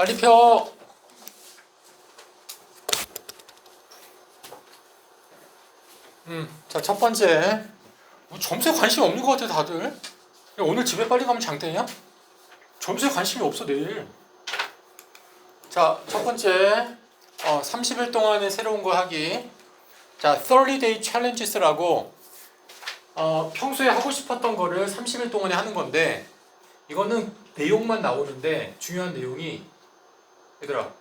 빨리 펴. 음, 자, 첫 번째. 뭐 점수에 관심이 없는 것 같아, 다들. 야, 오늘 집에 빨리 가면 장땡이야? 점수에 관심이 없어, 내일. 자, 첫 번째. 어, 30일 동안에 새로운 거 하기. 자, 30day challenges라고 어, 평소에 하고 싶었던 거를 30일 동안에 하는 건데 이거는 내용만 나오는데 중요한 내용이 얘들아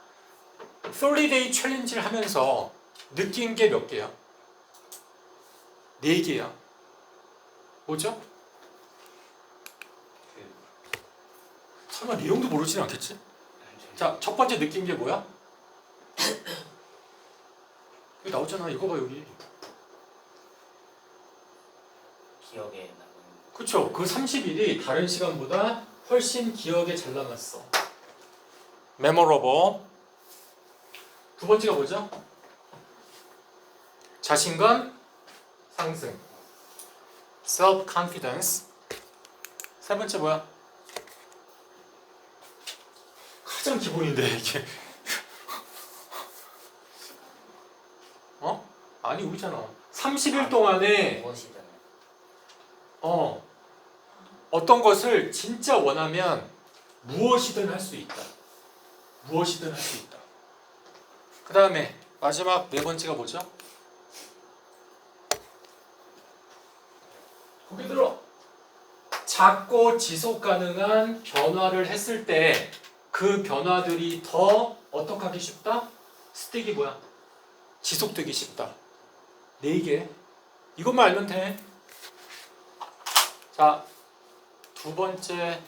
30day 챌린지를 하면서 느낀 게 몇 개야? 네 개야. 뭐죠? 설마 내용도 모르지는 않겠지? 자, 첫 번째 느낀 게 뭐야? 여기 나오잖아. 이거 봐 여기. 기억에 남은 그쵸. 그 30일이 다른 시간보다 훨씬 기억에 잘 남았어. 메모러버. 두 번째가 뭐죠? 자신감 상승. self confidence. 세 번째 뭐야? 가장 기본인데 이게. 어? 아니 우리잖아. 30일 동안에 어, 어떤 것을 진짜 원하면 무엇이든 할 수 있다. 무엇이든 할 수 있다. 그 다음에 마지막 네 번째가 뭐죠? 거기 들어. 작고 지속 가능한 변화를 했을 때 그 변화들이 더 어떻게 하기 쉽다? 스틱이 뭐야? 지속되기 쉽다. 네 개. 이것만 알면 돼. 자, 두 번째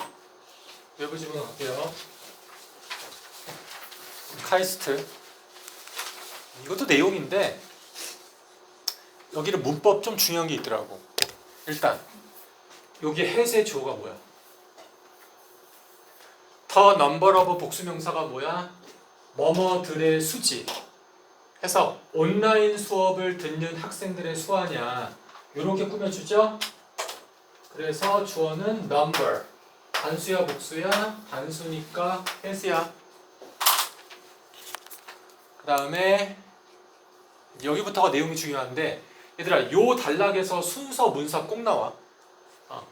외부 지문으로 갈게요. 카이스트. 이것도 내용인데 여기는 문법 좀 중요한 게 있더라고. 일단 여기 해세 주어가 뭐야? 더 넘버 러브 복수명사가 뭐야? 뭐뭐들의 수지. 해서 온라인 수업을 듣는 학생들의 수하냐. 이렇게 꾸며주죠? 그래서 주어는 number 단수야 복수야 단수니까 해수야 그 다음에 여기부터가 내용이 중요한데 얘들아 요 단락에서 순서 문사 꼭 나와 어.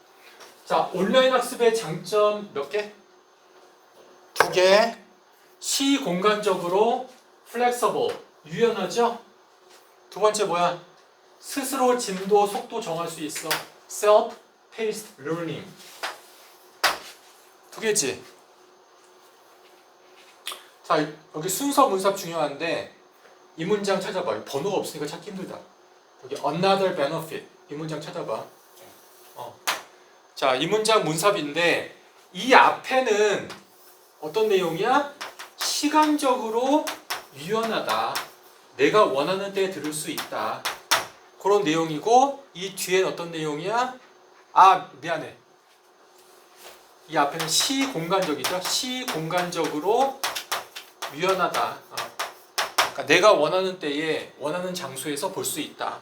자 온라인 학습의 장점 몇 개? 두 개 시공간적으로 flexible 유연하죠? 두 번째 뭐야? 스스로 진도 속도 정할 수 있어 self paced learning 두 개지. 자 여기 순서 문sab중요한데 이 문장 찾아봐. 번호가 없으니까 찾기 힘들다. 여기 another benefit 이 문장 찾아봐. 어. 자 이 문장 문sab인데 이 앞에는 어떤 내용이야? 시간적으로 유연하다. 내가 원하는 때 들을 수 있다. 그런 내용이고 이 뒤엔 어떤 내용이야? 아 미안해. 이 앞에는 시공간적이죠. 시공간적으로 유연하다. 어. 그러니까 내가 원하는 때에 원하는 장소에서 볼 수 있다.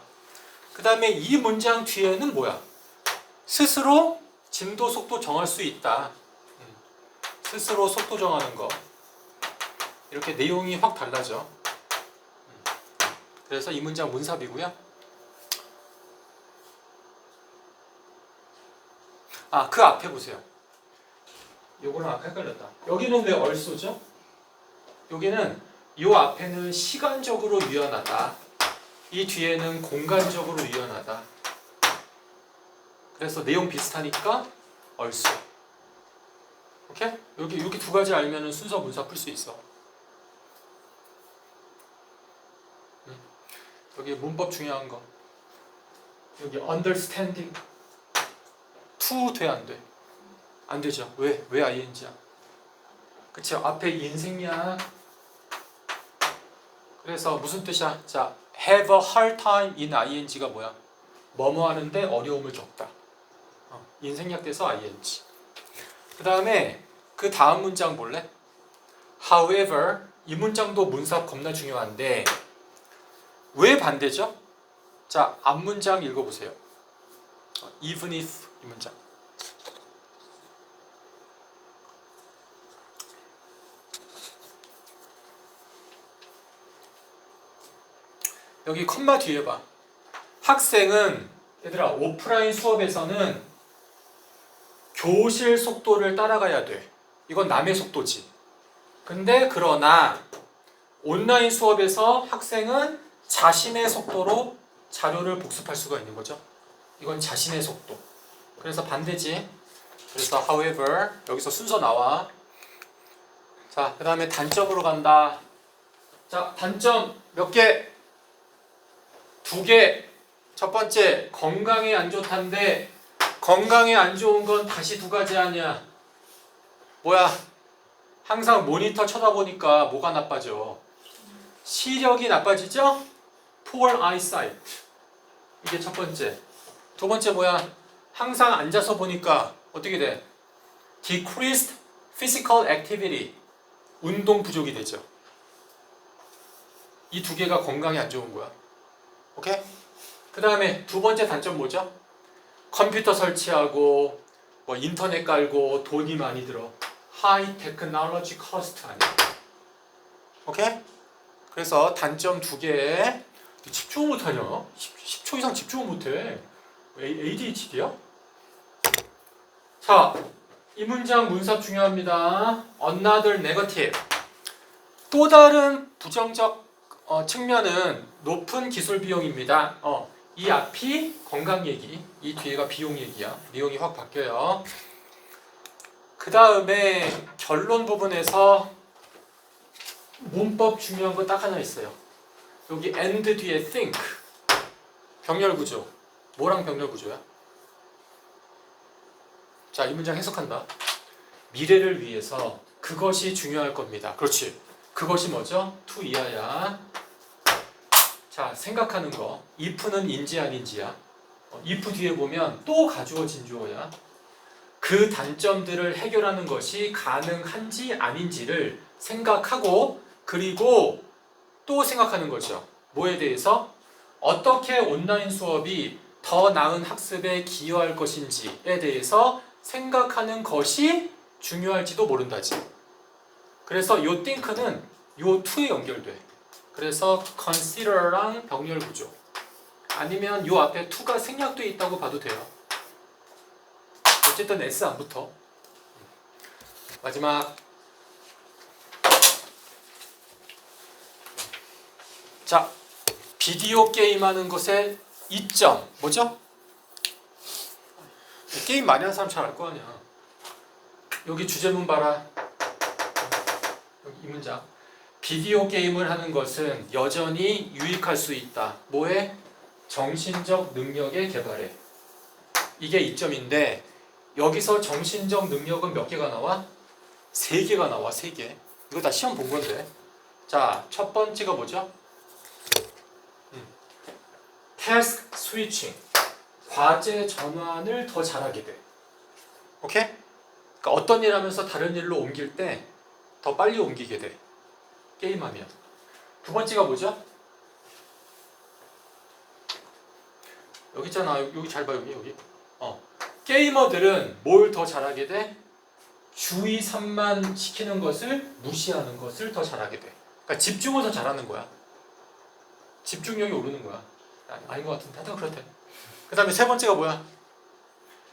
그 다음에 이 문장 뒤에는 뭐야? 스스로 진도 속도 정할 수 있다. 음. 스스로 속도 정하는 거. 이렇게 내용이 확 달라져. 음. 그래서 이 문장 문삽이고요. 아, 그 앞에 보세요. 요거랑 헷갈렸다. 여기는 왜 얼쏘죠? 여기는 요 앞에는 시간적으로 유연하다. 이 뒤에는 공간적으로 유연하다. 그래서 내용 비슷하니까 얼쏘. 오케이? 여기 여기 두 가지 알면은 순서 문사 풀 수 있어. 음. 여기 문법 중요한 거. 여기 understanding to 돼안 돼? 안 되죠. 왜? 왜 ing야? 그쵸? 앞에 인생략. 그래서 무슨 뜻이야? 자, have a hard time in ing가 뭐야? 뭐뭐 하는데 어려움을 겪다. 어, 인생략 돼서 ing. 그 다음에 그 다음 문장 볼래? However, 이 문장도 문사 겁나 중요한데 왜 반대죠? 자, 앞 문장 읽어보세요. 어, even if 이 문장. 여기 컴마 뒤에 봐. 학생은 얘들아 오프라인 수업에서는 교실 속도를 따라가야 돼. 이건 남의 속도지. 근데 그러나 온라인 수업에서 학생은 자신의 속도로 자료를 복습할 수가 있는 거죠. 이건 자신의 속도. 그래서 반대지. 그래서 however 여기서 순서 나와. 자, 그다음에 단점으로 간다. 자, 단점 몇 개? 두 개. 첫 번째, 건강에 안 좋다는데 건강에 안 좋은 건 다시 두 가지 아니야. 뭐야? 항상 모니터 쳐다보니까 뭐가 나빠져? 시력이 나빠지죠? Poor eyesight. 이게 첫 번째. 두 번째 뭐야? 항상 앉아서 보니까 어떻게 돼? Decreased physical activity. 운동 부족이 되죠. 이 두 개가 건강에 안 좋은 거야. 오케이? 그 다음에 두 번째 단점 뭐죠? 컴퓨터 설치하고 뭐 인터넷 깔고 돈이 많이 들어. 하이 테크놀로지 커스트 아니야. 오케이? 그래서 단점 두 개. 집중을 못하냐? 10, 초 이상 집중을 못해. ADHD야? 자, 이 문장 문사 중요합니다. Another negative. 또 다른 부정적 어, 측면은 높은 기술 비용입니다. 어, 이 앞이 건강 얘기, 이 뒤에가 비용 얘기야. 내용이 확 바뀌어요. 그 다음에 결론 부분에서 문법 중요한 거 딱 하나 있어요. 여기 and 뒤에 think. 병렬 구조. 뭐랑 병렬 구조야? 자, 이 문장 해석한다. 미래를 위해서 그것이 중요할 겁니다. 그렇지. 그것이 뭐죠? to 이하야. 자, 생각하는 거. if는 인지 아닌지야. 어, if 뒤에 보면 또 가주어 진 주어야. 그 단점들을 해결하는 것이 가능한지 아닌지를 생각하고 그리고 또 생각하는 거죠. 뭐에 대해서? 어떻게 온라인 수업이 더 나은 학습에 기여할 것인지에 대해서 생각하는 것이 중요할지도 모른다지. 그래서 요 think는 요 to에 연결돼. 그래서 consider랑 병렬 구조. 아니면 요 앞에 to가 생략돼 있다고 봐도 돼요. 어쨌든 s 안 붙어. 마지막 자 비디오 게임 하는 것의 이점 뭐죠? 게임 많이 하는 사람 잘 알 거 아니야. 여기 주제문 봐라. 여기 이 문장. 비디오 게임을 하는 것은 여전히 유익할 수 있다. 뭐에? 정신적 능력의 개발에. 이게 이점인데 여기서 정신적 능력은 몇 개가 나와? 세 개가 나와. 세 개. 이거 다 시험 본 건데. 자, 첫 번째가 뭐죠? 태스크 스위칭. 과제 전환을 더 잘하게 돼. 오케이? 그러니까 어떤 일 하면서 다른 일로 옮길 때 더 빨리 옮기게 돼. 게임하면. 두 번째가 뭐죠? 여기 있잖아. 여기 잘 봐. 여기 여기. 어. 게이머들은 뭘 더 잘하게 돼? 주의 산만 시키는 것을 무시하는 것을 더 잘하게 돼. 그러니까 집중을 더 잘하는 거야. 집중력이 오르는 거야. 아닌 것 같은데 하여튼 그렇대. 그 다음에 세 번째가 뭐야?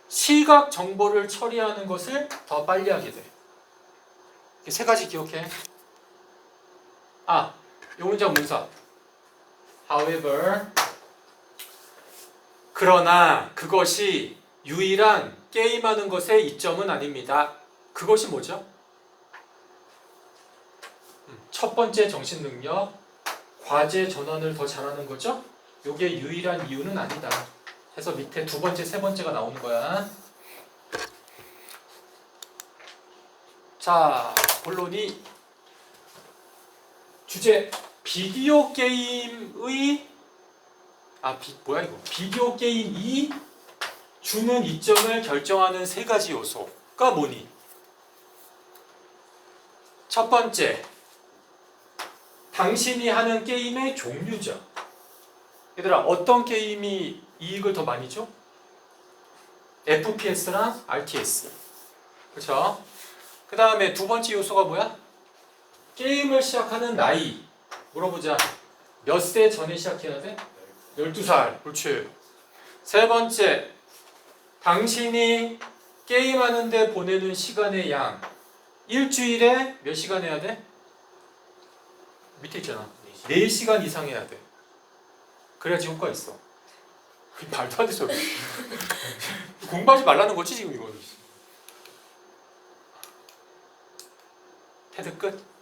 시각 정보를 처리하는 것을 더 빨리 하게 돼. 이세 가지 기억해. 아, 요 문장 문서. However, 그러나 그것이 유일한 게임하는 것의 이점은 아닙니다. 그것이 뭐죠? 음, 첫 번째 정신 능력, 과제 전환을 더 잘하는 거죠? 요게 유일한 이유는 아니다. 해서 밑에 두 번째, 세 번째가 나오는 거야. 자, 본론이 주제 비디오 게임의 아, 비, 뭐야 이거? 비디오 게임이 주는 이점을 결정하는 세 가지 요소가 뭐니? 첫 번째, 당신이 하는 게임의 종류죠. 얘들아, 어떤 게임이 이익을 더 많이 줘? FPS랑 RTS. 그렇죠? 그 다음에 두 번째 요소가 뭐야? 게임을 시작하는 나이. 물어보자. 몇 세 전에 시작해야 돼? 12살. 그렇지. 세 번째, 당신이 게임하는데 보내는 시간의 양. 일주일에 몇 시간 해야 돼? 밑에 있잖아. 4시간 이상 해야 돼. 그래야지 효과 있어. 말도 안 돼, 소리. 공부하지 말라는 거지, 지금 이거. 테드 끝?